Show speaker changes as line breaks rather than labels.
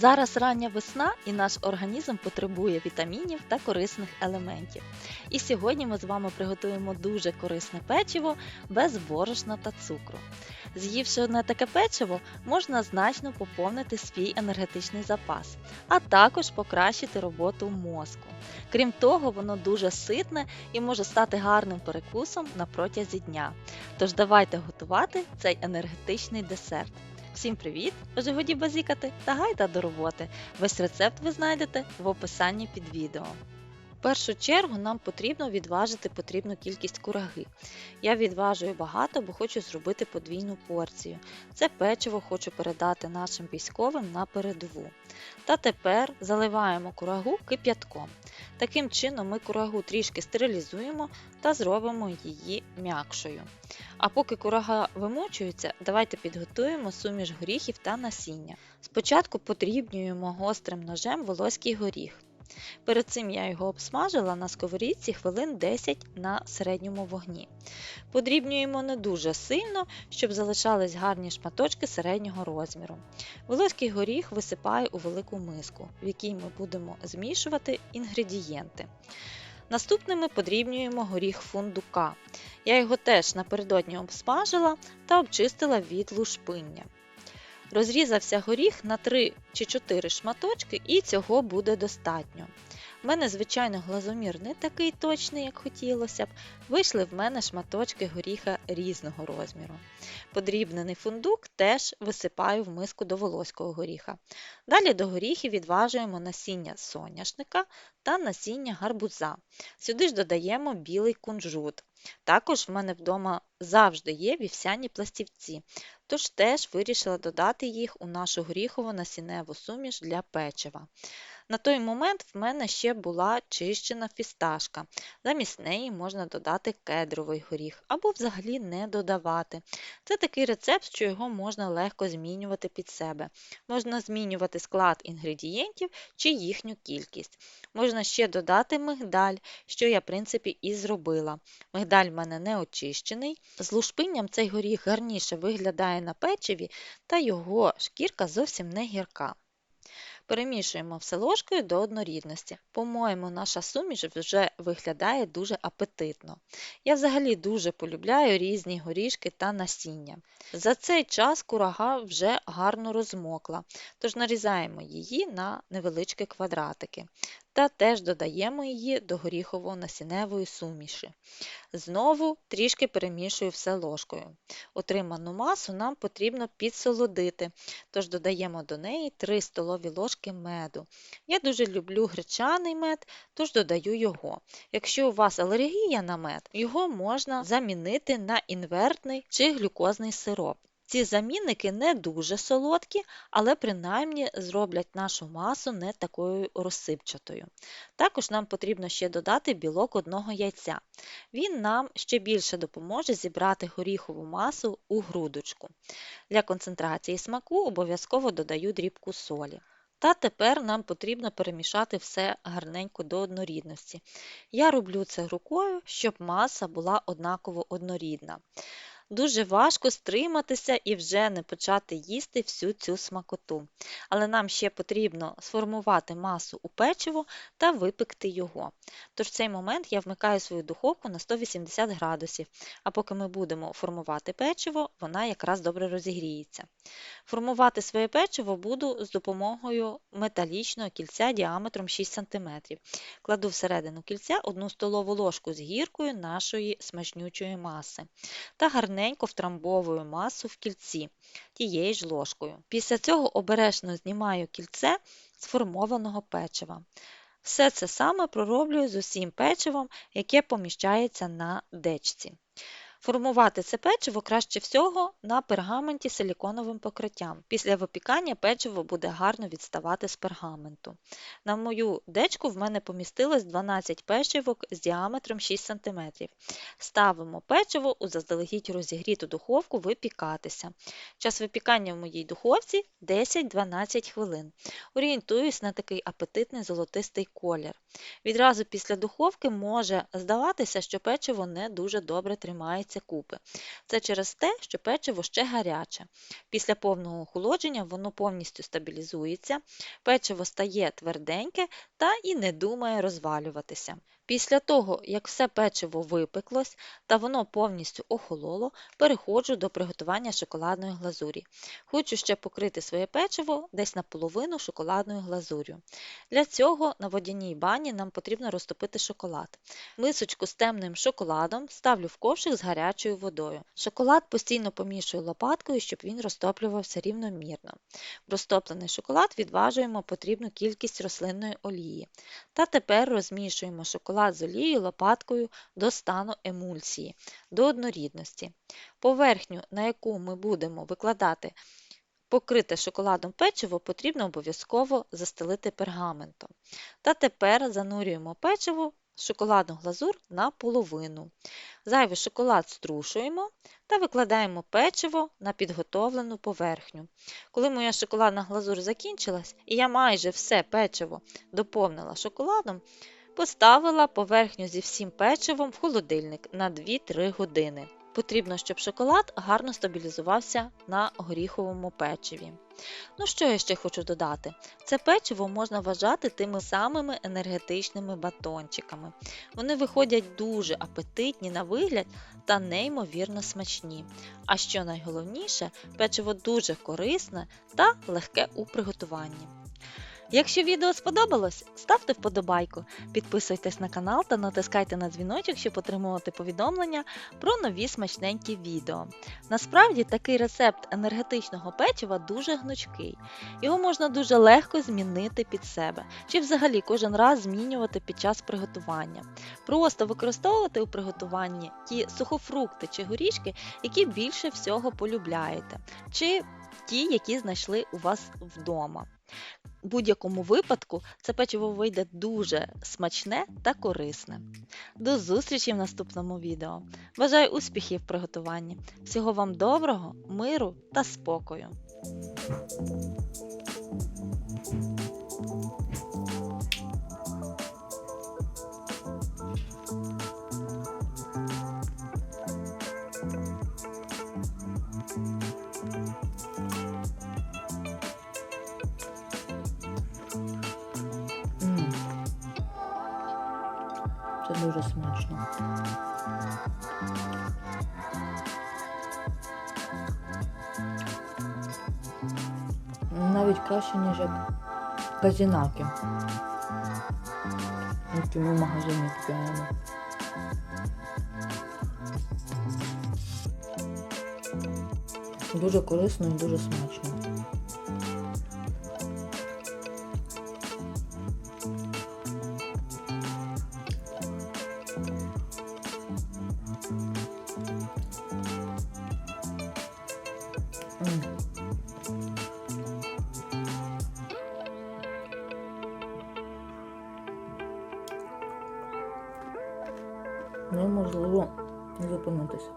Зараз рання весна і наш організм потребує вітамінів та корисних елементів. І сьогодні ми з вами приготуємо дуже корисне печиво без борошна та цукру. З'ївши одне таке печиво, можна значно поповнити свій енергетичний запас, а також покращити роботу мозку. Крім того, воно дуже ситне і може стати гарним перекусом на протязі дня. Тож давайте готувати цей енергетичний десерт. Всім привіт! Уже годі базікати та гайда до роботи. Весь рецепт ви знайдете в описанні під відео. В першу чергу нам потрібно відважити потрібну кількість кураги. Я відважую багато, бо хочу зробити подвійну порцію. Це печиво хочу передати нашим військовим на передову. Та тепер заливаємо курагу кип'ятком. Таким чином ми курагу трішки стерилізуємо та зробимо її м'якшою. А поки курага вимочується, давайте підготуємо суміш горіхів та насіння. Спочатку подрібнюємо гострим ножем волоський горіх. Перед цим я його обсмажила на сковорідці хвилин 10 на середньому вогні. Подрібнюємо не дуже сильно, щоб залишались гарні шматочки середнього розміру. Волоський горіх висипаю у велику миску, в якій ми будемо змішувати інгредієнти. Наступними подрібнюємо горіх фундука. Я його теж напередодні обсмажила та обчистила від лушпиння. Розрізався горіх на 3 чи 4 шматочки, і цього буде достатньо. В мене, звичайно, глазомір не такий точний, як хотілося б. Вийшли в мене шматочки горіха різного розміру. Подрібнений фундук теж висипаю в миску до волоського горіха. Далі до горіхів відважуємо насіння соняшника та насіння гарбуза. Сюди ж додаємо білий кунжут. Також в мене вдома завжди є вівсяні пластівці, тож теж вирішила додати їх у нашу горіхову насінневу суміш для печива. На той момент в мене ще була чищена фісташка. Замість неї можна додати кедровий горіх або взагалі не додавати. Це такий рецепт, що його можна легко змінювати під себе. Можна змінювати склад інгредієнтів чи їхню кількість. Можна ще додати мигдаль, що я, в принципі, і зробила. Мигдаль в мене не очищений. З лушпинням цей горіх гарніше виглядає на печиві, та його шкірка зовсім не гірка. Перемішуємо все ложкою до однорідності. По-моєму, наша суміш вже виглядає дуже апетитно. Я взагалі дуже полюбляю різні горішки та насіння. За цей час курага вже гарно розмокла, тож нарізаємо її на невеличкі квадратики та теж додаємо її до горіхово-насінневої суміші. Знову трішки перемішую все ложкою. Отриману масу нам потрібно підсолодити, тож додаємо до неї 3 столові ложки меду. Я дуже люблю гречаний мед, тож додаю його. Якщо у вас алергія на мед, його можна замінити на інвертний чи глюкозний сироп. Ці замінники не дуже солодкі, але принаймні зроблять нашу масу не такою розсипчатою. Також нам потрібно ще додати білок одного яйця. Він нам ще більше допоможе зібрати горіхову масу у грудочку. Для концентрації смаку обов'язково додаю дрібку солі. Та тепер нам потрібно перемішати все гарненько до однорідності. Я роблю це рукою, щоб маса була однаково однорідна. Дуже важко стриматися і вже не почати їсти всю цю смакоту. Але нам ще потрібно сформувати масу у печиво та випекти його. Тож в цей момент я вмикаю свою духовку на 180 градусів, а поки ми будемо формувати печиво, вона якраз добре розігріється. Формувати своє печиво буду з допомогою металічного кільця діаметром 6 см. Кладу всередину кільця 1 столову ложку з гіркою нашої смачнючої маси та гарненько втрамбовую масу в кільці тією ж ложкою. Після цього обережно знімаю кільце сформованого печива. Все це саме пророблюю з усім печивом, яке поміщається на дечці. Формувати це печиво краще всього на пергаменті силіконовим покриттям. Після випікання печиво буде гарно відставати з пергаменту. На мою дечку в мене помістилось 12 печивок з діаметром 6 см. Ставимо печиво у заздалегідь розігріту духовку випікатися. Час випікання в моїй духовці 10-12 хвилин. Орієнтуюсь на такий апетитний золотистий колір. Відразу після духовки може здаватися, що печиво не дуже добре тримається утворюються купи. Це через те, що печиво ще гаряче. Після повного охолодження воно повністю стабілізується, печиво стає тверденьке та і не думає розвалюватися. Після того, як все печиво випеклось та воно повністю охололо, переходжу до приготування шоколадної глазурі. Хочу ще покрити своє печиво десь наполовину шоколадною глазур'ю. Для цього на водяній бані нам потрібно розтопити шоколад. Мисочку з темним шоколадом ставлю в ковшик з гарячою водою. Шоколад постійно помішую лопаткою, щоб він розтоплювався рівномірно. В розтоплений шоколад відважуємо потрібну кількість рослинної олії. Та тепер розмішуємо шоколад з олією лопаткою до стану емульсії, до однорідності. Поверхню, на яку ми будемо викладати покрите шоколадом печиво, потрібно обов'язково застелити пергаментом. Та тепер занурюємо печиво шоколадну глазур на половину. Зайвий шоколад струшуємо та викладаємо печиво на підготовлену поверхню. Коли моя шоколадна глазур закінчилась, і я майже все печиво доповнила шоколадом, поставила поверхню зі всім печивом в холодильник на 2-3 години. Потрібно, щоб шоколад гарно стабілізувався на горіховому печиві. Ну, що я ще хочу додати? Це печиво можна вважати тими самими енергетичними батончиками. Вони виходять дуже апетитні на вигляд та неймовірно смачні. А що найголовніше, печиво дуже корисне та легке у приготуванні. Якщо відео сподобалось, ставте вподобайку, підписуйтесь на канал та натискайте на дзвіночок, щоб отримувати повідомлення про нові смачненькі відео. Насправді такий рецепт енергетичного печива дуже гнучкий. Його можна дуже легко змінити під себе, чи взагалі кожен раз змінювати під час приготування. Просто використовувати у приготуванні ті сухофрукти чи горішки, які більше всього полюбляєте, чи ті, які знайшли у вас вдома. У будь-якому випадку це печиво вийде дуже смачне та корисне. До зустрічі в наступному відео. Бажаю успіхів в приготуванні. Всього вам доброго, миру та спокою.
Це дуже смачно. Навіть краще, ніж як казінаки. Які ми в магазині купляємо. Дуже корисно і дуже смачно. Неможливо зупинитися.